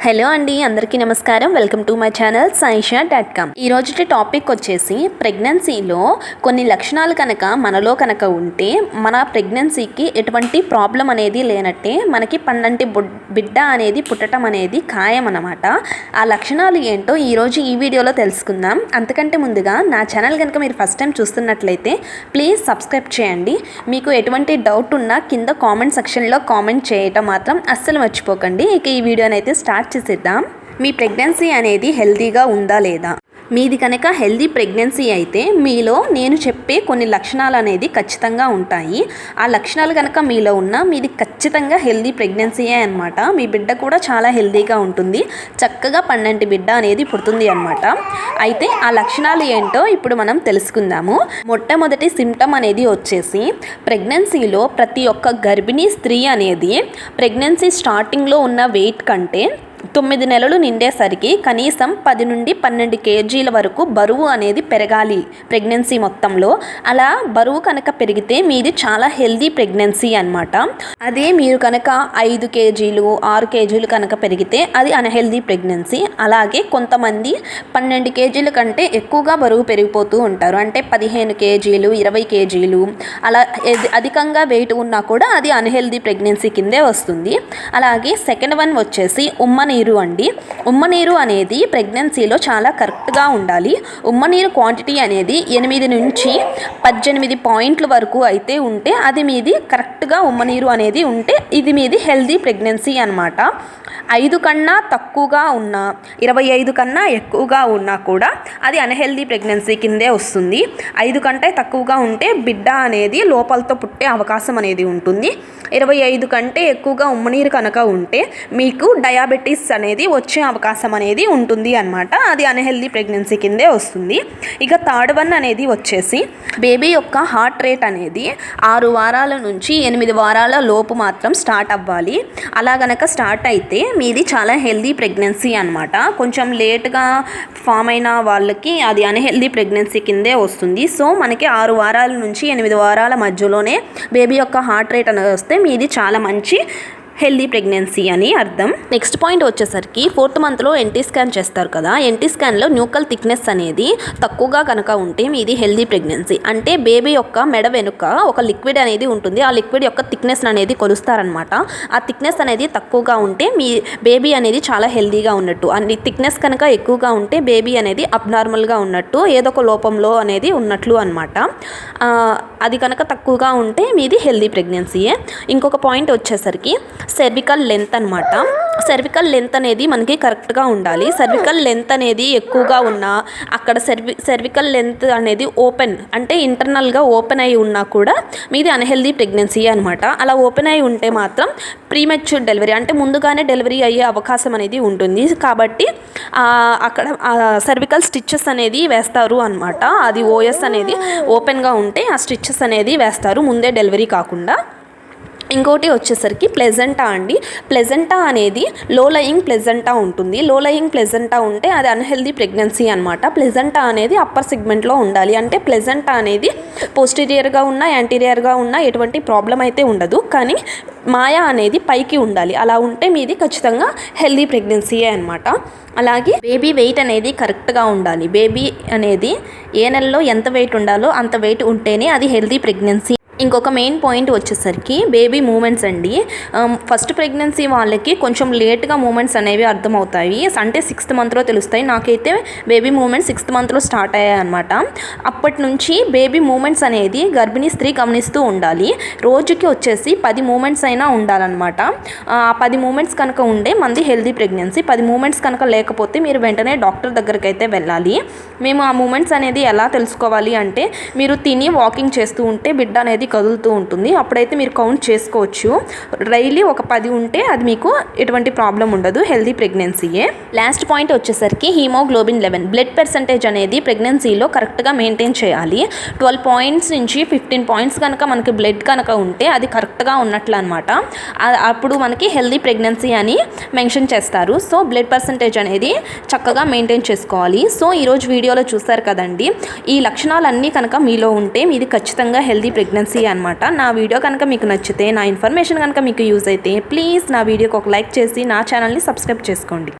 Hello అండి అందరికీ నమస్కారం. Welcome to my channel Saisha dot com. ఈ రోజుటి టాపిక్ వచ్చేసి ప్రెగ్నెన్సీలో కొన్ని లక్షణాలు కనుక మనలో కనుక ఉంటే మన ప్రెగ్నెన్సీకి ఎటువంటి ప్రాబ్లం అనేది లేనట్టే మనకి పన్నంటి బుడ్- బిడ్డ అనేది పుట్టడం అనేది ఖాయం అన్నమాట. ఆ లక్షణాలు ఏంటో ఈరోజు ఈ వీడియోలో తెలుసుకుందాం. అంతకంటే ముందుగా నా ఛానల్ కనుక మీరు ఫస్ట్ టైం చూస్తున్నట్లయితే ప్లీజ్ సబ్స్క్రైబ్ చేయండి. మీకు ఎటువంటి డౌట్ ఉన్నా కింద కామెంట్ సెక్షన్లో కామెంట్ చేయటం మాత్రం అస్సలు మర్చిపోకండి. ఇక ఈ వీడియోని అయితే స్టార్ట్ చేసేద్దాం మీ ప్రెగ్నెన్సీ అనేది హెల్తీగా ఉందా లేదా? మీది కనుక హెల్దీ ప్రెగ్నెన్సీ అయితే మీలో నేను చెప్పే కొన్ని లక్షణాలు అనేది ఖచ్చితంగా ఉంటాయి. ఆ లక్షణాలు కనుక మీలో ఉన్న మీది ఖచ్చితంగా హెల్దీ ప్రెగ్నెన్సీయే అనమాట మీ బిడ్డ కూడా చాలా హెల్దీగా ఉంటుంది. చక్కగా పన్నెండు బిడ్డ అనేది పుడుతుంది అనమాట అయితే ఆ లక్షణాలు ఏంటో ఇప్పుడు మనం తెలుసుకుందాము. మొట్టమొదటి సిమ్టమ్ అనేది వచ్చేసి ప్రెగ్నెన్సీలో ప్రతి ఒక్క గర్భిణీ స్త్రీ అనేది ప్రెగ్నెన్సీ స్టార్టింగ్లో ఉన్న వెయిట్ కంటే తొమ్మిది నెలలు నిండేసరికి కనీసం పది నుండి పన్నెండు కేజీల వరకు బరువు అనేది పెరగాలి ప్రెగ్నెన్సీ మొత్తంలో. అలా బరువు కనుక పెరిగితే మీది చాలా హెల్దీ ప్రెగ్నెన్సీ అనమాట అదే మీరు కనుక ఐదు కేజీలు ఆరు కేజీలు కనుక పెరిగితే అది అన్హెల్దీ ప్రెగ్నెన్సీ. అలాగే కొంతమంది పన్నెండు కేజీల కంటే ఎక్కువగా బరువు పెరిగిపోతూ ఉంటారు. అంటే పదిహేను కేజీలు ఇరవై కేజీలు అలా అధికంగా వెయిట్ ఉన్నా కూడా అది అన్హెల్దీ ప్రెగ్నెన్సీ కిందే వస్తుంది. అలాగే సెకండ్ వన్ వచ్చేసి ఉమ్మని నీరు అండి. ఉమ్మ నీరు అనేది ప్రెగ్నెన్సీలో చాలా కరెక్ట్గా ఉండాలి. ఉమ్మ నీరు క్వాంటిటీ అనేది ఎనిమిది నుంచి పద్దెనిమిది పాయింట్ల వరకు అయితే ఉంటే అది మీది కరెక్ట్గా ఉమ్మ నీరు అనేది ఉంటే ఇది మీది హెల్దీ ప్రెగ్నెన్సీ అనమాట ఐదు కన్నా తక్కువగా ఉన్న ఇరవై ఐదు కన్నా ఎక్కువగా ఉన్నా కూడా అది అన్హెల్దీ ప్రెగ్నెన్సీ కిందే వస్తుంది. ఐదు కంటే తక్కువగా ఉంటే బిడ్డ అనేది లోపలతో పుట్టే అవకాశం అనేది ఉంటుంది. ఇరవై ఐదు కంటే ఎక్కువగా ఉమ్మనీరు కనుక ఉంటే మీకు డయాబెటీస్ అనేది వచ్చే అవకాశం అనేది ఉంటుంది అనమాట అది అన్హెల్దీ ప్రెగ్నెన్సీ కిందే వస్తుంది. ఇక థర్డ్ వన్ అనేది వచ్చేసి బేబీ యొక్క హార్ట్ రేట్ అనేది ఆరు వారాల నుంచి ఎనిమిది వారాల లోపు మాత్రం స్టార్ట్ అవ్వాలి. అలా గనక స్టార్ట్ అయితే మీది చాలా హెల్దీ ప్రెగ్నెన్సీ అనమాట కొంచెం లేట్గా ఫామ్ అయిన వాళ్ళకి అది అన్హెల్దీ ప్రెగ్నెన్సీ కిందే వస్తుంది. సో మనకి ఆరు వారాల నుంచి ఎనిమిది వారాల మధ్యలోనే బేబీ యొక్క హార్ట్ రేట్ అనేది వస్తే ఇది చాలా మంచి హెల్దీ ప్రెగ్నెన్సీ అని అర్థం. నెక్స్ట్ పాయింట్ వచ్చేసరికి ఫోర్త్ మంత్లో ఎన్టీ స్కాన్ చేస్తారు కదా. ఎన్టీ స్కాన్లో న్యూకల్ థిక్నెస్ అనేది తక్కువగా కనుక ఉంటే మీది హెల్దీ ప్రెగ్నెన్సీ. అంటే బేబీ యొక్క మెడ వెనుక ఒక లిక్విడ్ అనేది ఉంటుంది. ఆ లిక్విడ్ యొక్క థిక్నెస్ అనేది కొలుస్తారనమాట ఆ థిక్నెస్ అనేది తక్కువగా ఉంటే మీ బేబీ అనేది చాలా హెల్దీగా ఉన్నట్టు. అండ్ థిక్నెస్ కనుక ఎక్కువగా ఉంటే బేబీ అనేది అబ్నార్మల్గా ఉన్నట్టు ఏదో ఒక లోపంలో అనేది ఉన్నట్లు అనమాట అది కనుక తక్కువగా ఉంటే మీది హెల్దీ ప్రెగ్నెన్సీయే. ఇంకొక పాయింట్ వచ్చేసరికి సెర్వికల్ లెంత్ అనమాట సెర్వికల్ లెంత్ అనేది మనకి కరెక్ట్గా ఉండాలి. సెర్వికల్ లెంత్ అనేది ఎక్కువగా ఉన్నా అక్కడ సెర్వి సెర్వికల్ లెంత్ అనేది ఓపెన్ అంటే ఇంటర్నల్గా ఓపెన్ అయి ఉన్నా కూడా మీది అన్హెల్దీ ప్రెగ్నెన్సీ అనమాట అలా ఓపెన్ అయి ఉంటే మాత్రం ప్రీమెచ్యూర్ డెలివరీ అంటే ముందుగానే డెలివరీ అయ్యే అవకాశం అనేది ఉంటుంది. కాబట్టి అక్కడ సర్వికల్ స్టిచ్చెస్ అనేది వేస్తారు అనమాట అది ఓఎస్ అనేది ఓపెన్గా ఉంటే ఆ స్టిచ్చెస్ అనేది వేస్తారు. ముందే డెలివరీ కాకుండా. ఇంకోటి వచ్చేసరికి ప్లెజెంటా అండి. ప్లెజెంటా అనేది లో లయింగ్ ప్లెజెంటా ఉంటుంది. లో లయింగ్ ప్లెజెంటా ఉంటే అది అన్హెల్దీ ప్రెగ్నెన్సీ అనమాట ప్లెజెంటా అనేది అప్పర్ సెగ్మెంట్లో ఉండాలి. అంటే ప్లెజెంటా అనేది పోస్టీరియర్గా ఉన్న యాంటీరియర్గా ఉన్న ఎటువంటి ప్రాబ్లం అయితే ఉండదు. కానీ మాయా అనేది పైకి ఉండాలి. అలా ఉంటే మీది ఖచ్చితంగా హెల్దీ ప్రెగ్నెన్సీయే అనమాట అలాగే బేబీ వెయిట్ అనేది కరెక్ట్గా ఉండాలి. బేబీ అనేది ఏ నెలలో ఎంత వెయిట్ ఉండాలో అంత వెయిట్ ఉంటేనే అది హెల్దీ ప్రెగ్నెన్సీ ఇంకొక మెయిన్ పాయింట్ వచ్చేసరికి బేబీ మూమెంట్స్ అండి. ఫస్ట్ ప్రెగ్నెన్సీ వాళ్ళకి కొంచెం లేట్గా మూమెంట్స్ అనేవి అర్థమవుతాయి. అంటే సిక్స్త్ మంత్లో తెలుస్తాయి. నాకైతే బేబీ మూమెంట్స్ సిక్స్త్ మంత్లో స్టార్ట్ అయ్యాయి అనమాట అప్పటి నుంచి బేబీ మూమెంట్స్ అనేది గర్భిణీ స్త్రీ గమనిస్తూ ఉండాలి. రోజుకి వచ్చేసి పది మూమెంట్స్ అయినా ఉండాలన్నమాట. ఆ పది మూమెంట్స్ కనుక ఉండే మంది హెల్దీ ప్రెగ్నెన్సీ పది మూమెంట్స్ కనుక లేకపోతే మీరు వెంటనే డాక్టర్ దగ్గరికి అయితే వెళ్ళాలి. మేము ఆ మూమెంట్స్ అనేది ఎలా తెలుసుకోవాలి అంటే మీరు తిని వాకింగ్ చేస్తూ ఉంటే బిడ్డ అనేది కదులుతూ ఉంటుంది. అప్పుడైతే మీరు కౌంట్ చేసుకోవచ్చు. డైలీ ఒక పది ఉంటే అది మీకు ఎటువంటి ప్రాబ్లం ఉండదు. హెల్దీ ప్రెగ్నెన్సీయే లాస్ట్ పాయింట్ వచ్చేసరికి హీమోగ్లోబిన్ లెవెన్ బ్లడ్ పర్సంటేజ్ అనేది ప్రెగ్నెన్సీలో కరెక్ట్గా మెయింటైన్ చేయాలి. ట్వెల్వ్ పాయింట్స్ నుంచి ఫిఫ్టీన్ పాయింట్స్ కనుక మనకి బ్లడ్ కనుక ఉంటే అది కరెక్ట్గా ఉన్నట్లు అనమాట అప్పుడు మనకి హెల్దీ ప్రెగ్నెన్సీ అని మెన్షన్ చేస్తారు. సో బ్లడ్ పర్సంటేజ్ అనేది చక్కగా మెయింటైన్ చేసుకోవాలి. సో ఈరోజు వీడియోలో చూస్తారు కదండి. ఈ లక్షణాలన్నీ కనుక మీలో ఉంటే మీది ఖచ్చితంగా హెల్దీ ప్రెగ్నెన్సీ ప్రెగ్నెన్సీ అనమాట నా వీడియో కనుక మీకు నచ్చితే నా ఇన్ఫర్మేషన్ కనుక మీకు యూజ్ అయితే ప్లీజ్ నా వీడియోకి ఒక లైక్ చేసి నా ఛానల్ని సబ్స్క్రైబ్ చేసుకోండి.